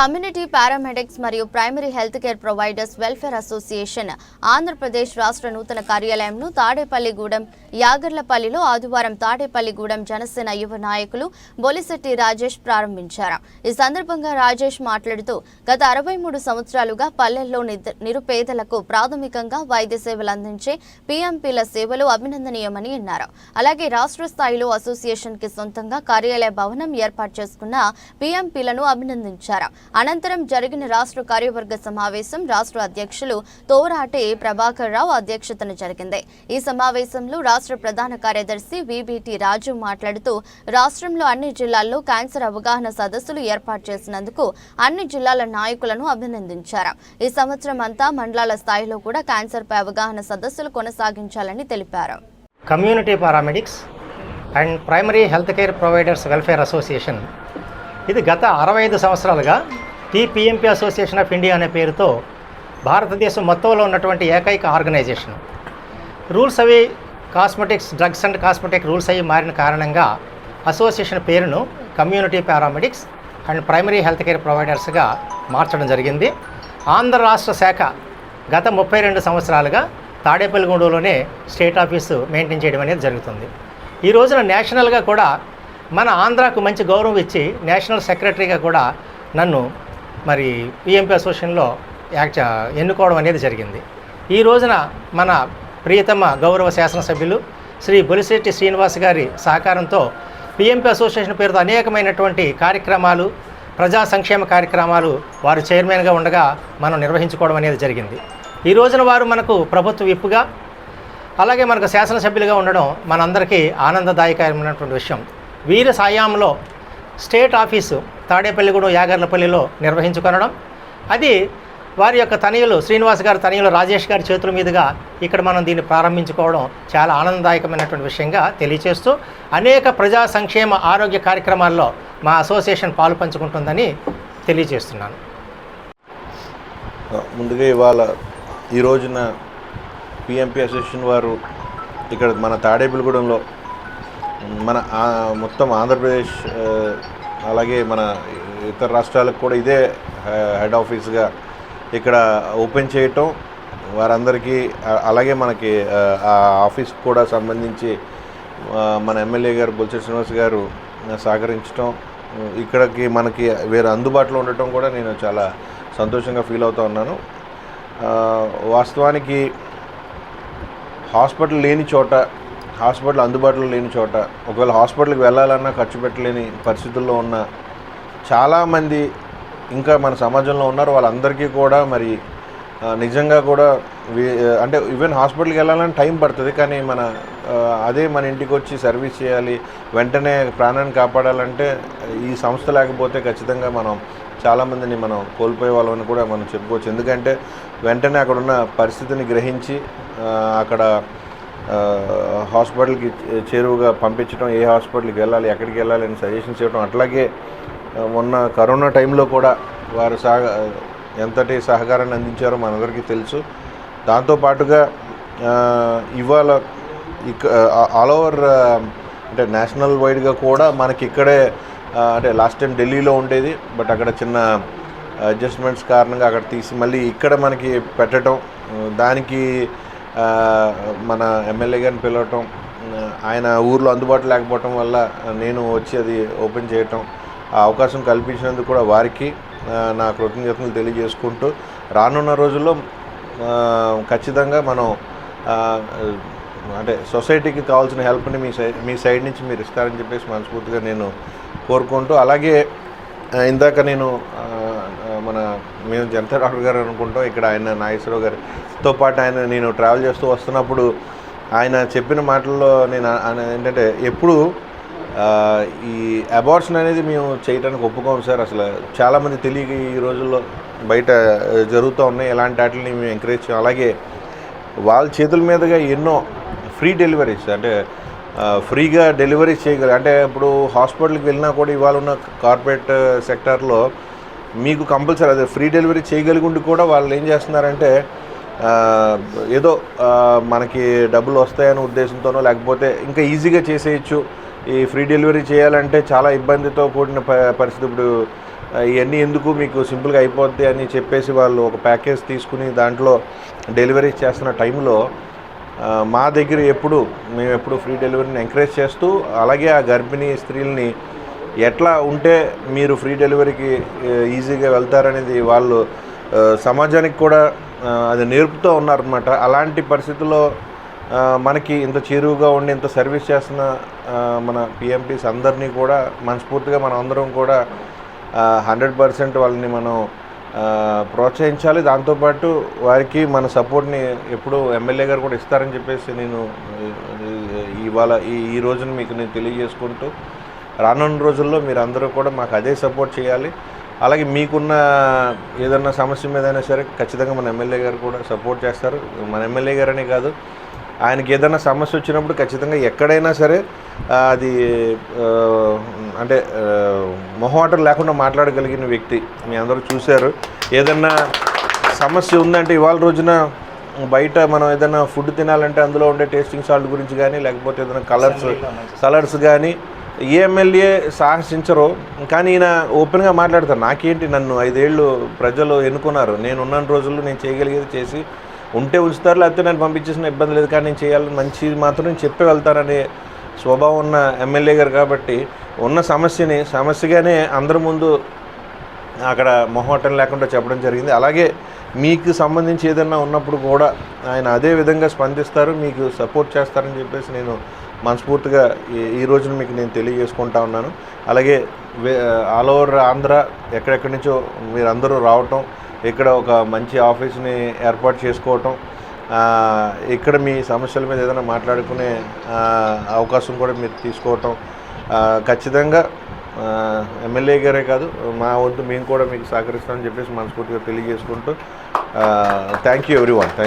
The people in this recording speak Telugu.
కమ్యూనిటీ పారామెడిక్స్ మరియు primary health care providers welfare association Andhra Pradesh రాష్ట్ర నూతన కార్యాలయంను తాడేపల్లిగూడెం యాగర్లపల్లిలో ఆదివారం తాడేపల్లిగూడెం జనసేన యువ నాయకులు బొలిశెట్టి రాజేష్ ప్రారంభించారు. ఈ సందర్భంగా రాజేష్ మాట్లాడుతూ గత అరవై మూడు సంవత్సరాలుగా పల్లెల్లో నిరుపేదలకు ప్రాథమికంగా వైద్య సేవలు అందించే పీఎంపీల సేవలు అభినందనీయమని అన్నారు. అలాగే రాష్ట్ర స్థాయిలో అసోసియేషన్కి సొంతంగా కార్యాలయ భవనం ఏర్పాటు చేసుకున్న పీఎంపీలను అభినందించారు. అనంతరం జరిగిన రాష్ట్ర కార్యవర్గ సమావేశం రాష్ట్ర అధ్యక్షులు తోరాటి ప్రభాకర్ రావు అధ్యక్షతన జరిగింది. ఈ సమావేశంలో రాష్ట్ర ప్రధాన కార్యదర్శి విబిటి రాజు మాట్లాడుతూ రాష్ట్రంలో అన్ని జిల్లాల్లో క్యాన్సర్ అవగాహన సదస్సులు ఏర్పాటు చేసినందుకు అన్ని జిల్లాల నాయకులను అభినందించారు. ఈ సంవత్సరం అంతా మండలాల స్థాయిలో కూడా క్యాన్సర్పై అవగాహన సదస్సులు కొనసాగించాలని తెలిపారు. Community paramedics and primary health care providers welfare association ఇది గత అరవై ఐదు సంవత్సరాలుగా పిఎంపి అసోసియేషన్ ఆఫ్ ఇండియా అనే పేరుతో భారతదేశం మొత్తంలో ఉన్నటువంటి ఏకైక ఆర్గనైజేషన్. రూల్స్ అవి cosmetics drugs and cosmetic rules అవి మారిన కారణంగా అసోసియేషన్ పేరును community paramedics and primary health care ప్రొవైడర్స్గా మార్చడం జరిగింది. ఆంధ్ర రాష్ట్ర శాఖ గత ముప్పై రెండు సంవత్సరాలుగా తాడేపల్లిగూడలోనే స్టేట్ ఆఫీసు మెయింటైన్ చేయడం అనేది జరుగుతుంది. ఈ రోజున నేషనల్గా కూడా మన ఆంధ్రాకు మంచి గౌరవం ఇచ్చి నేషనల్ సెక్రటరీగా కూడా నన్ను మరి పిఎంపీ అసోసియేషన్లో యాక్ట్ ఎన్నుకోవడం అనేది జరిగింది. ఈ రోజున మన ప్రియతమ గౌరవ శాసనసభ్యులు శ్రీ బొలిశెట్టి శ్రీనివాస్ గారి సహకారంతో పిఎంపీ అసోసియేషన్ పేరుతో అనేకమైనటువంటి కార్యక్రమాలు ప్రజా సంక్షేమ కార్యక్రమాలు వారు చైర్మన్గా ఉండగా మనం నిర్వహించుకోవడం అనేది జరిగింది. ఈ రోజున వారు మనకు ప్రభుత్వ విప్పుగా అలాగే మనకు శాసనసభ్యులుగా ఉండడం మనందరికీ ఆనందదాయకమైనటువంటి విషయం. వీరి సాయాంలో స్టేట్ ఆఫీసు తాడేపల్లిగూడెం యాగర్లపల్లిలో నిర్వహించుకొనడం. అది వారి యొక్క తనయులు శ్రీనివాస్ గారి తనయులు రాజేష్ గారి చేతుల మీదుగా ఇక్కడ మనం దీన్ని ప్రారంభించుకోవడం చాలా ఆనందదాయకమైనటువంటి విషయంగా తెలియచేస్తూ అనేక ప్రజా సంక్షేమ ఆరోగ్య కార్యక్రమాల్లో మా అసోసియేషన్ పాలు పంచుకుంటుందని తెలియజేస్తున్నాను. ముందుగా ఇవాళ ఈ రోజున పిఎంపి అసోసియేషన్ వారు ఇక్కడ మన తాడేపల్లిగూడెంలో మన మొత్తం ఆంధ్రప్రదేశ్ అలాగే మన ఇతర రాష్ట్రాలకు కూడా ఇదే హె- హెడ్ ఆఫీస్గా ఇక్కడ ఓపెన్ చేయటం వారందరికీ అలాగే మనకి ఆ, ఆఫీస్కి ఆఫీస్ కూడా సంబంధించి మన ఎమ్మెల్యే గారు బొల్స శ్రీనివాస్ గారు సహకరించడం ఇక్కడికి మనకి వేరే అందుబాటులో ఉండటం కూడా నేను చాలా సంతోషంగా ఫీల్ అవుతూ ఉన్నాను. వాస్తవానికి హాస్పిటల్ లేని చోట హాస్పిటల్ అందుబాటులో లేని చోట ఒకవేళ హాస్పిటల్కి వెళ్ళాలన్నా ఖర్చు పెట్టలేని పరిస్థితుల్లో ఉన్న చాలామంది ఇంకా మన సమాజంలో ఉన్నారు. వాళ్ళందరికీ కూడా మరి నిజంగా కూడా అంటే ఈవెన్ హాస్పిటల్కి వెళ్ళాలని టైం పడుతుంది. కానీ మన అదే మన ఇంటికి వచ్చి సర్వీస్ చేయాలి వెంటనే ప్రాణాన్ని కాపాడాలంటే ఈ సంస్థ లేకపోతే ఖచ్చితంగా మనం చాలామందిని మనం కోల్పోయే వాళ్ళని కూడా మనం చెప్పుకోవచ్చు. ఎందుకంటే వెంటనే అక్కడ ఉన్న పరిస్థితిని గ్రహించి అక్కడ హాస్పిటల్కి చేరువుగా పంపించడం ఏ హాస్పిటల్కి వెళ్ళాలి ఎక్కడికి వెళ్ళాలి అని సజెషన్స్ ఇవ్వడం అట్లాగే మొన్న కరోనా టైంలో కూడా వారు సహ ఎంతటి సహకారాన్ని అందించారో మనందరికీ తెలుసు. దాంతోపాటుగా ఇవాళ ఇక ఆల్ ఓవర్ అంటే నేషనల్ వైడ్గా కూడా మనకి ఇక్కడే అంటే లాస్ట్ టైం ఢిల్లీలో ఉండేది బట్ అక్కడ చిన్న అడ్జస్ట్మెంట్స్ కారణంగా అక్కడ తీసి మళ్ళీ ఇక్కడ మనకి పెట్టడం దానికి మన ఎమ్మెల్యే గారిని పిలవటం ఆయన ఊర్లో అందుబాటులో లేకపోవటం వల్ల నేను వచ్చి అది ఓపెన్ చేయటం ఆ అవకాశం కల్పించినందుకు కూడా వారికి నా కృతజ్ఞతలు తెలియజేసుకుంటూ రానున్న రోజుల్లో ఖచ్చితంగా మనం అంటే సొసైటీకి కావాల్సిన హెల్ప్ని మీ సైడ్ మీ సైడ్ నుంచి మీరు ఇస్తారని చెప్పేసి మనస్ఫూర్తిగా నేను కోరుకుంటూ అలాగే ఇందాక నేను మన మేము జనతా డాక్టర్ గారు అనుకుంటాం. ఇక్కడ ఆయన నాగేశ్వరరావు గారితో పాటు ఆయన నేను ట్రావెల్ చేస్తూ వస్తున్నప్పుడు ఆయన చెప్పిన మాటల్లో నేను ఆయన ఏంటంటే ఎప్పుడు ఈ అబార్షన్ అనేది మేము చేయడానికి ఒప్పుకోము సార్. అసలు చాలామంది తెలియక ఈ రోజుల్లో బయట జరుగుతూ ఉన్నాయి. ఇలాంటి వాటిని మేము ఎంకరేజ్ చేయం. అలాగే వాళ్ళ చేతుల మీదుగా ఎన్నో ఫ్రీ డెలివరీస్ అంటే ఫ్రీగా డెలివరీ చేయగలరు అంటే ఇప్పుడు హాస్పిటల్కి వెళ్ళినా కూడా ఇవాళ ఉన్న కార్పొరేట్ సెక్టార్లో మీకు కంపల్సరీ అదే ఫ్రీ డెలివరీ చేయగలిగి కూడా వాళ్ళు ఏం చేస్తున్నారంటే ఏదో మనకి డబ్బులు వస్తాయనే ఉద్దేశంతోనో లేకపోతే ఇంకా ఈజీగా చేసేయచ్చు. ఈ ఫ్రీ డెలివరీ చేయాలంటే చాలా ఇబ్బందితో కూడిన ప- పరిస్థితి. ఇప్పుడు ఇవన్నీ ఎందుకు మీకు సింపుల్గా అయిపోద్ది అని చెప్పేసి వాళ్ళు ఒక ప్యాకేజ్ తీసుకుని దాంట్లో డెలివరీ చేస్తున్న టైంలో మా దగ్గర ఎప్పుడు మేము ఎప్పుడు ఫ్రీ డెలివరీని ఎంకరేజ్ చేస్తూ అలాగే ఆ గర్భిణీ స్త్రీలని ఎట్లా ఉంటే మీరు ఫ్రీ డెలివరీకి ఈజీగా వెళ్తారనేది వాళ్ళు సమాజానికి కూడా అది నేర్పుతూ ఉన్నారనమాట అలాంటి పరిస్థితుల్లో మనకి ఇంత చేరువుగా ఉండి ఇంత సర్వీస్ చేస్తున్న మన పిఎంపీస్ అందరినీ కూడా మనస్ఫూర్తిగా మనం అందరం కూడా హండ్రెడ్ పర్సెంట్ వాళ్ళని మనం ప్రోత్సహించాలి. దాంతోపాటు వారికి మన సపోర్ట్ని ఎప్పుడు ఎమ్మెల్యే గారు కూడా ఇస్తారని చెప్పేసి నేను ఇవాళ ఈ ఈ రోజున మీకు నేను తెలియజేసుకుంటూ రానున్న రోజుల్లో మీరు అందరూ కూడా మాకు అదే సపోర్ట్ చేయాలి. అలాగే మీకున్న ఏదన్నా సమస్య మీదైనా సరే ఖచ్చితంగా మన ఎమ్మెల్యే గారు కూడా సపోర్ట్ చేస్తారు. మన ఎమ్మెల్యే గారనే కాదు ఆయనకి ఏదైనా సమస్య వచ్చినప్పుడు ఖచ్చితంగా ఎక్కడైనా సరే అది అంటే ఆ, మొహమాటం లేకుండా మాట్లాడగలిగిన వ్యక్తి మీ అందరూ చూశారు. ఏదన్నా సమస్య ఉందంటే ఇవాళ రోజున బయట మనం ఏదైనా ఫుడ్ తినాలంటే అందులో ఉండే టేస్టింగ్ సాల్ట్ గురించి కానీ లేకపోతే ఏదైనా కలర్స్ కలర్స్ కానీ ఎమ్మెల్యే సాహసించరు కానీ ఈయన ఓపెన్గా మాట్లాడతారు నాకేంటి నన్ను ఐదేళ్ళు ప్రజలు ఎన్నుకున్నారు నేను ఉన్న రోజుల్లో నేను చేయగలిగేది చేసి ఉంటే ఉంచుతారు లేకపోతే నన్ను పంపించేసిన ఇబ్బంది లేదు కానీ నేను చేయాలని మంచి మాత్రం నేను చెప్పి వెళ్తాననే స్వభావం ఉన్న ఎమ్మెల్యే గారు కాబట్టి ఉన్న సమస్యని సమస్యగానే అందరి ముందు అక్కడ మొహమాటం లేకుండా చెప్పడం జరిగింది. అలాగే మీకు సంబంధించి ఏదన్నా ఉన్నప్పుడు కూడా ఆయన అదే విధంగా స్పందిస్తారు మీకు సపోర్ట్ చేస్తారని చెప్పేసి నేను మనస్ఫూర్తిగా ఈ- ఈ రోజున మీకు నేను తెలియజేసుకుంటా ఉన్నాను. అలాగే ఆల్ ఓవర్ ఆంధ్ర ఎక్కడెక్కడి నుంచో మీరందరూ రావటం ఇక్కడ ఒక మంచి ఆఫీస్ని ఏర్పాటు చేసుకోవటం ఇక్కడ మీ సమస్యల మీద ఏదైనా మాట్లాడుకునే అవకాశం కూడా మీరు తీసుకోవటం ఖచ్చితంగా ఎమ్మెల్యే గారే కాదు మా వంతు మేము కూడా మీకు సహకరిస్తామని చెప్పేసి మనస్ఫూర్తిగా తెలియజేసుకుంటూ thank you everyone thank